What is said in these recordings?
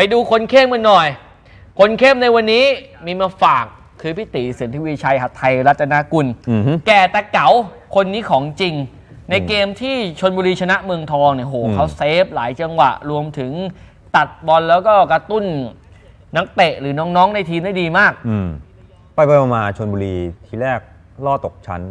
ไปดูคนเข้มกันหน่อย คนเข้มในวันนี้มีมาฝากคือพี่ตีสินทิวีชัยหัตถ์ไทยรัตนกุล อือฮึ แก่แต่เก๋าคนนี้ของจริง ในเกมที่ชนบุรีชนะเมืองทองเนี่ยโหอืมเขาเซฟหลายจังหวะ รวมถึงตัดบอลแล้วก็กระตุ้นนักเตะหรือน้องๆในทีมได้ดีมาก อืมไปไปมาๆชนบุรีทีแรกล่อตกชั้น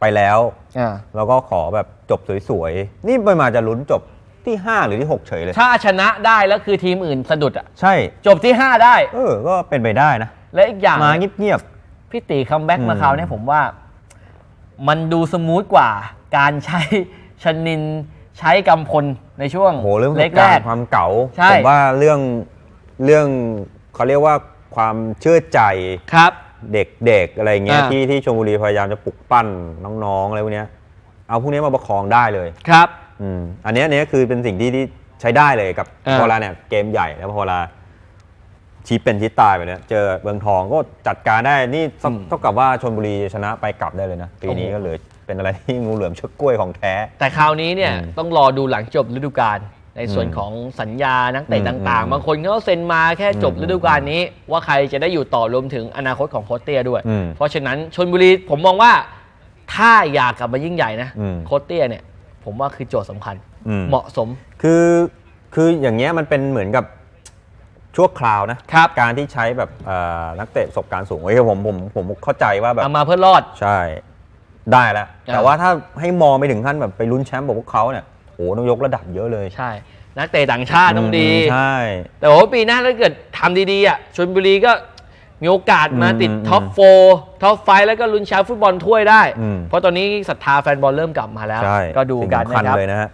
ไปแล้วอ่าแล้วก็ขอแบบจบสวยๆ นี่ไปมาจะลุ้นจบ ที่ 5 หรือที่ 6 เฉยเลย ถ้าชนะได้แล้วคือทีมอื่นสะดุดอะใช่ จบที่ 5 ได้ เออ ก็เป็นไปได้นะ และอีกอย่างมาเงียบ พี่ตีคัมแบ็กอืมมาคราวนี้ผมว่า มันดูสมูทกว่า การใช้ชนินใช้กำพลในช่วงๆโหเรื่องประสเล็บกแรการกณ์ความเก๋าใช่ผมว่าเรื่องเรื่องเขาเรียกว่าความเชื่อใจครับเด็กๆอะไรเงี้ยอ่าที่ที่ชลบุรีพยายามจะปลุกปั้นน้องๆอะไรพวกเนี้ยเอาพวกนี้มาประคองได้เลยครับ อืมอันเนี้ยอันเนี้ยคือเป็นสิ่งที่ที่ใช้ได้เลยกับอ่า พอเวลาเนี่ยเกมใหญ่แล้วพอเวลาชี้เป็นชี้ตายแบบเนี้ยเจอเมืองทองก็จัดการได้นี่เท่าเท่ากับว่าชนบุรีชนะไปกลับได้เลยนะปีนี้ก็เหลือเป็นอะไรที่งูเหลือมเชือกกล้วยของแท้ แต่คราวนี้เนี่ยอืมต้องรอดูหลังจบฤดูกาลในส่วนอืมของสัญญานักเตะอืมต่างอืมๆบางคนก็เซ็นมาแค่จบอืมฤดูกาลนี้ ว่าใครจะได้อยู่ต่อรวมถึงอนาคตของโค้ชเตี้ยด้วย อืมเพราะฉะนั้นชนบุรีผมมองว่าถ้าอยากกลับมายิ่งใหญ่นะอืม โค้ชเตี้ยเนี่ย ผมว่าคือโจทย์สำคัญ อืม เหมาะสม คือคืออย่างเงี้ยมันเป็นเหมือนกับชั่วคราวนะครับ การที่ใช้แบบเอ่อนักเตะประสบการณ์สูงเฮ้ยผมผมผมเข้าใจว่าแบบ เอามาเพื่อรอด ใช่ได้แล้วอ่าแต่ว่าถ้าให้มองไปถึงขั้นแบบไปลุ้นแชมป์แบบพวกเขาเนี่ยโอ้โหต้องยกระดับเยอะเลยใช่ นักเตะต่างชาติต้องดี มใช่ แต่ว่าปีหน้าถ้าเกิดทำดีๆอะชนบุรีก็ มีโอกาสมาติดอืมท็อปโฟท็อปไฟแล้วก็ลุ้นแชมป์ฟุตบอลถ้วยได้ อืม เพราะตอนนี้ศรัทธาแฟนบอลเริ่มกลับมาแล้ว ใช่ก็ดูกันสิ่งสำคัญนะครับ เลยนะฮะ